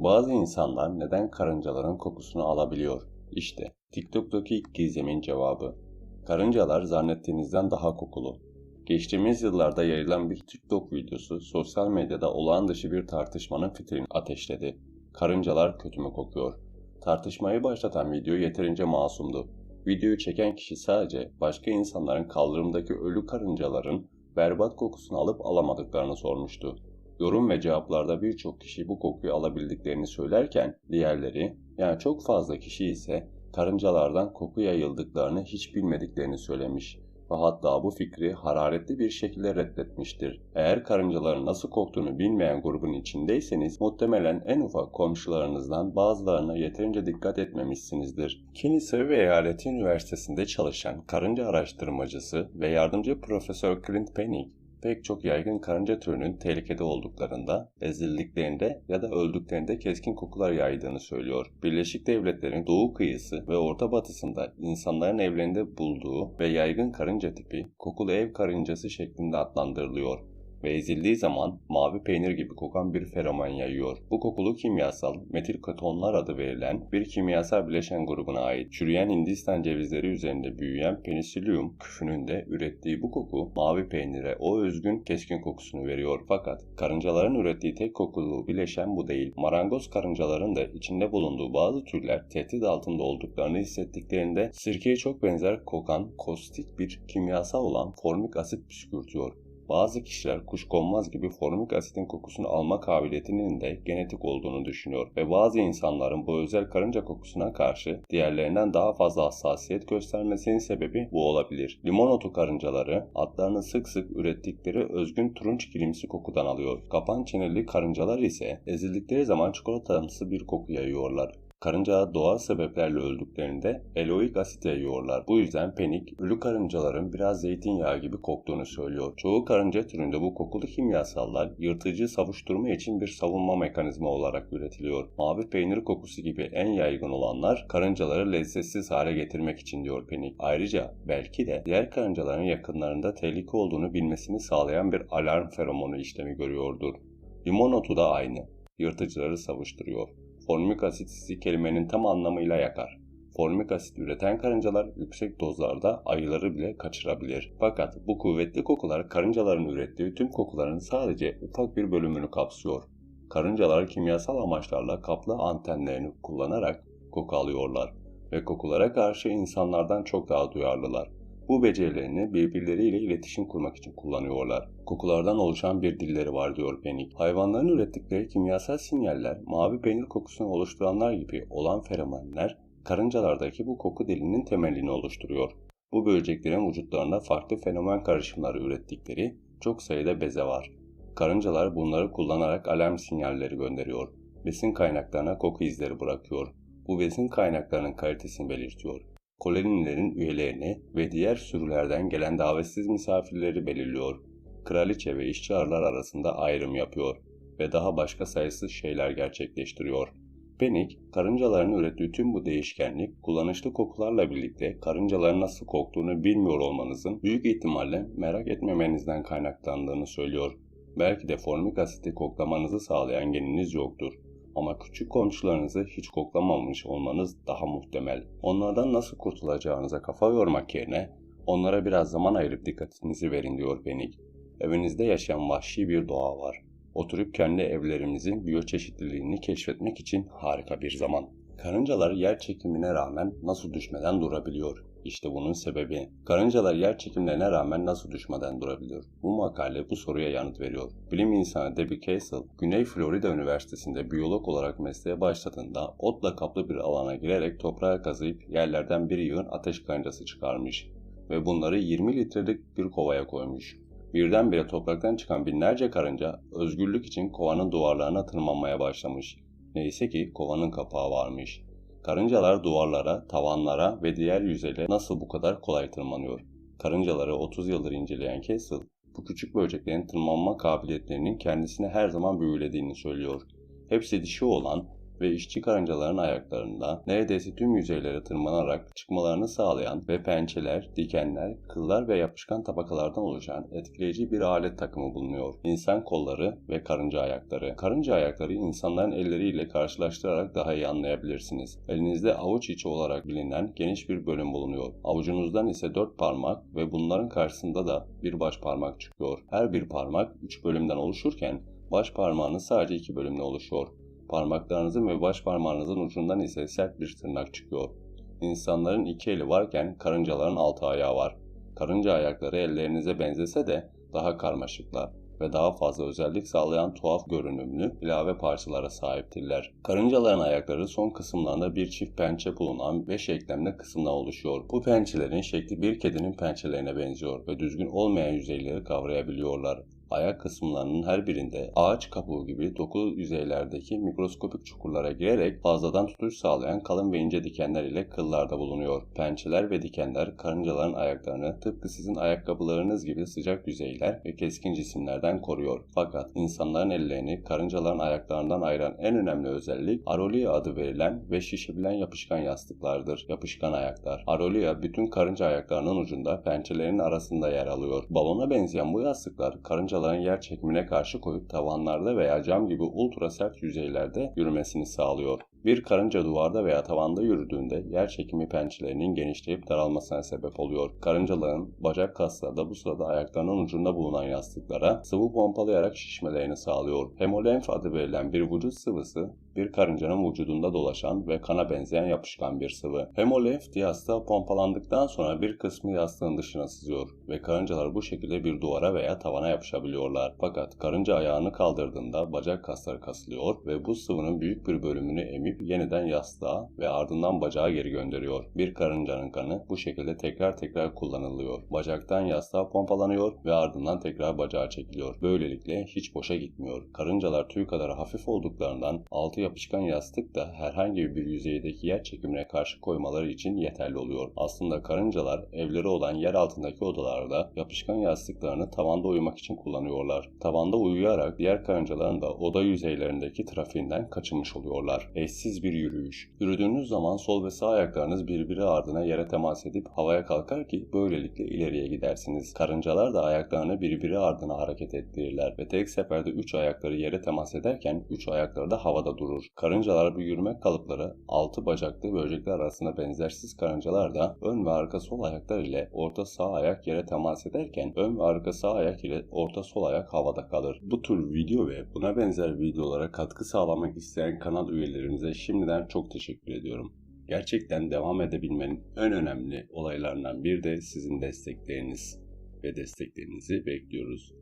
Bazı insanlar neden karıncaların kokusunu alabiliyor? İşte TikTok'taki ilk gizlemin cevabı. Karıncalar zannettiğinizden daha kokulu. Geçtiğimiz yıllarda yayılan bir TikTok videosu sosyal medyada olağan dışı bir tartışmanın fitilini ateşledi. Karıncalar kötü mü kokuyor? Tartışmayı başlatan video yeterince masumdu. Videoyu çeken kişi sadece başka insanların kaldırımdaki ölü karıncaların berbat kokusunu alıp alamadıklarını sormuştu. Yorum ve cevaplarda birçok kişi bu kokuyu alabildiklerini söylerken diğerleri yani çok fazla kişi ise karıncalardan koku yayıldıklarını hiç bilmediklerini söylemiş ve hatta bu fikri hararetli bir şekilde reddetmiştir. Eğer karıncaların nasıl koktuğunu bilmeyen grubun içindeyseniz muhtemelen en ufak komşularınızdan bazılarına yeterince dikkat etmemişsinizdir. Kilis'e ve Eyaleti Üniversitesi'nde çalışan karınca araştırmacısı ve yardımcı Profesör Clint Penning pek çok yaygın karınca türünün tehlikede olduklarında, ezildiklerinde ya da öldüklerinde keskin kokular yaydığını söylüyor. Birleşik Devletler'in doğu kıyısı ve orta batısında insanların evlerinde bulduğu ve yaygın karınca tipi kokulu ev karıncası şeklinde adlandırılıyor ve ezildiği zaman mavi peynir gibi kokan bir feromen yayıyor. Bu kokulu kimyasal metilketonlar adı verilen bir kimyasal bileşen grubuna ait. Çürüyen Hindistan cevizleri üzerinde büyüyen Penicillium küfünün de ürettiği bu koku mavi peynire o özgün keskin kokusunu veriyor. Fakat karıncaların ürettiği tek kokulu bileşen bu değil. Marangoz karıncaların da içinde bulunduğu bazı türler tehdit altında olduklarını hissettiklerinde sirkeye çok benzer kokan kostik bir kimyasal olan formik asit püskürtüyor. Bazı kişiler kuşkonmaz gibi formik asitin kokusunu alma kabiliyetinin de genetik olduğunu düşünüyor ve bazı insanların bu özel karınca kokusuna karşı diğerlerinden daha fazla hassasiyet göstermesinin sebebi bu olabilir. Limon otu karıncaları adlarını sık sık ürettikleri özgün turunç kilimsi kokudan alıyor. Kapan çeneli karıncalar ise ezildikleri zaman çikolatamsı bir koku yayıyorlar. Karınca doğal sebeplerle öldüklerinde eloik asit yayıyorlar. Bu yüzden penik, ölü karıncaların biraz zeytinyağı gibi koktuğunu söylüyor. Çoğu karınca türünde bu kokulu kimyasallar yırtıcı savuşturma için bir savunma mekanizma olarak üretiliyor. Mavi peynir kokusu gibi en yaygın olanlar karıncaları lezzetsiz hale getirmek için diyor penik. Ayrıca belki de diğer karıncaların yakınlarında tehlike olduğunu bilmesini sağlayan bir alarm feromonu işlemi görüyordur. Limon otu da aynı. Yırtıcıları savuşturuyor. Formik asit sizi kelimenin tam anlamıyla yakar. Formik asit üreten karıncalar yüksek dozlarda ayıları bile kaçırabilir. Fakat bu kuvvetli kokular karıncaların ürettiği tüm kokuların sadece ufak bir bölümünü kapsıyor. Karıncalar kimyasal amaçlarla kaplı antenlerini kullanarak koku alıyorlar ve kokulara karşı insanlardan çok daha duyarlılar. Bu becerilerini birbirleriyle iletişim kurmak için kullanıyorlar. Kokulardan oluşan bir dilleri var diyor Penny. Hayvanların ürettikleri kimyasal sinyaller mavi peynir kokusunu oluşturanlar gibi olan feromonlar karıncalardaki bu koku dilinin temelini oluşturuyor. Bu böceklerin vücutlarında farklı fenomen karışımları ürettikleri çok sayıda beze var. Karıncalar bunları kullanarak alarm sinyalleri gönderiyor. Besin kaynaklarına koku izleri bırakıyor. Bu besin kaynaklarının kalitesini belirtiyor kolonilerin üyelerini ve diğer sürülerden gelen davetsiz misafirleri belirliyor. Kraliçe ve işçi arılar arasında ayrım yapıyor ve daha başka sayısız şeyler gerçekleştiriyor. Penik, karıncaların ürettiği tüm bu değişkenlik, kullanışlı kokularla birlikte karıncaların nasıl koktuğunu bilmiyor olmanızın büyük ihtimalle merak etmemenizden kaynaklandığını söylüyor. Belki de formik asiti koklamanızı sağlayan geniniz yoktur ama küçük komşularınızı hiç koklamamış olmanız daha muhtemel. Onlardan nasıl kurtulacağınıza kafa yormak yerine onlara biraz zaman ayırıp dikkatinizi verin diyor Benik. Evinizde yaşayan vahşi bir doğa var. Oturup kendi evlerimizin biyoçeşitliliğini keşfetmek için harika bir zaman. Karıncalar yer çekimine rağmen nasıl düşmeden durabiliyor? İşte bunun sebebi. Karıncalar yer çekimlerine rağmen nasıl düşmeden durabiliyor? Bu makale bu soruya yanıt veriyor. Bilim insanı Debbie Castle, Güney Florida Üniversitesi'nde biyolog olarak mesleğe başladığında otla kaplı bir alana girerek toprağa kazıyıp yerlerden bir yığın ateş karıncası çıkarmış ve bunları 20 litrelik bir kovaya koymuş. Birdenbire topraktan çıkan binlerce karınca özgürlük için kovanın duvarlarına tırmanmaya başlamış. Neyse ki kovanın kapağı varmış. Karıncalar duvarlara, tavanlara ve diğer yüzeyle nasıl bu kadar kolay tırmanıyor? Karıncaları 30 yıldır inceleyen Castle, bu küçük böceklerin tırmanma kabiliyetlerinin kendisini her zaman büyülediğini söylüyor. Hepsi dişi olan ve işçi karıncaların ayaklarında neredeyse tüm yüzeylere tırmanarak çıkmalarını sağlayan ve pençeler, dikenler, kıllar ve yapışkan tabakalardan oluşan etkileyici bir alet takımı bulunuyor. İnsan kolları ve karınca ayakları. Karınca ayakları insanların elleriyle karşılaştırarak daha iyi anlayabilirsiniz. Elinizde avuç içi olarak bilinen geniş bir bölüm bulunuyor. Avucunuzdan ise dört parmak ve bunların karşısında da bir baş parmak çıkıyor. Her bir parmak üç bölümden oluşurken baş parmağınız sadece iki bölümle oluşuyor. Parmaklarınızın ve baş parmağınızın ucundan ise sert bir tırnak çıkıyor. İnsanların iki eli varken karıncaların altı ayağı var. Karınca ayakları ellerinize benzese de daha karmaşıklar ve daha fazla özellik sağlayan tuhaf görünümlü ilave parçalara sahiptirler. Karıncaların ayakları son kısımlarında bir çift pençe bulunan 5 eklemli kısımdan oluşuyor. Bu pençelerin şekli bir kedinin pençelerine benziyor ve düzgün olmayan yüzeyleri kavrayabiliyorlar. Ayak kısımlarının her birinde ağaç kabuğu gibi doku yüzeylerdeki mikroskopik çukurlara girerek fazladan tutuş sağlayan kalın ve ince dikenler ile kıllarda bulunuyor. Pençeler ve dikenler karıncaların ayaklarını tıpkı sizin ayakkabılarınız gibi sıcak yüzeyler ve keskin cisimlerden koruyor. Fakat insanların ellerini karıncaların ayaklarından ayıran en önemli özellik arolia adı verilen ve şişebilen yapışkan yastıklardır. Yapışkan ayaklar. Arolia bütün karınca ayaklarının ucunda pençelerin arasında yer alıyor. Balona benzeyen bu yastıklar karınca parçaların yer çekimine karşı koyup tavanlarda veya cam gibi ultra sert yüzeylerde yürümesini sağlıyor. Bir karınca duvarda veya tavanda yürüdüğünde yer çekimi pençelerinin genişleyip daralmasına sebep oluyor. Karıncaların bacak kasları da bu sırada ayaklarının ucunda bulunan yastıklara sıvı pompalayarak şişmelerini sağlıyor. Hemolenf adı verilen bir vücut sıvısı bir karıncanın vücudunda dolaşan ve kana benzeyen yapışkan bir sıvı. Hemolenf yastığa pompalandıktan sonra bir kısmı yastığın dışına sızıyor ve karıncalar bu şekilde bir duvara veya tavana yapışabiliyorlar. Fakat karınca ayağını kaldırdığında bacak kasları kasılıyor ve bu sıvının büyük bir bölümünü emip yeniden yastığa ve ardından bacağa geri gönderiyor. Bir karıncanın kanı bu şekilde tekrar tekrar kullanılıyor. Bacaktan yastığa pompalanıyor ve ardından tekrar bacağa çekiliyor. Böylelikle hiç boşa gitmiyor. Karıncalar tüy kadar hafif olduklarından altı yapışkan yastık da herhangi bir yüzeydeki yer çekimine karşı koymaları için yeterli oluyor. Aslında karıncalar evleri olan yer altındaki odalarda yapışkan yastıklarını tavanda uyumak için kullanıyorlar. Tavanda uyuyarak diğer karıncaların da oda yüzeylerindeki trafiğinden kaçınmış oluyorlar. Eşsiz eşsiz bir yürüyüş. Yürüdüğünüz zaman sol ve sağ ayaklarınız birbiri ardına yere temas edip havaya kalkar ki böylelikle ileriye gidersiniz. Karıncalar da ayaklarını birbiri ardına hareket ettirirler ve tek seferde 3 ayakları yere temas ederken 3 ayakları da havada durur. Karıncalar bu yürüme kalıpları altı bacaklı böcekler arasında benzersiz karıncalar da ön ve arka sol ayaklar ile orta sağ ayak yere temas ederken ön ve arka sağ ayak ile orta sol ayak havada kalır. Bu tür video ve buna benzer videolara katkı sağlamak isteyen kanal üyelerimize şimdiden çok teşekkür ediyorum. Gerçekten devam edebilmenin en önemli olaylarından bir de sizin destekleriniz ve desteklerinizi bekliyoruz.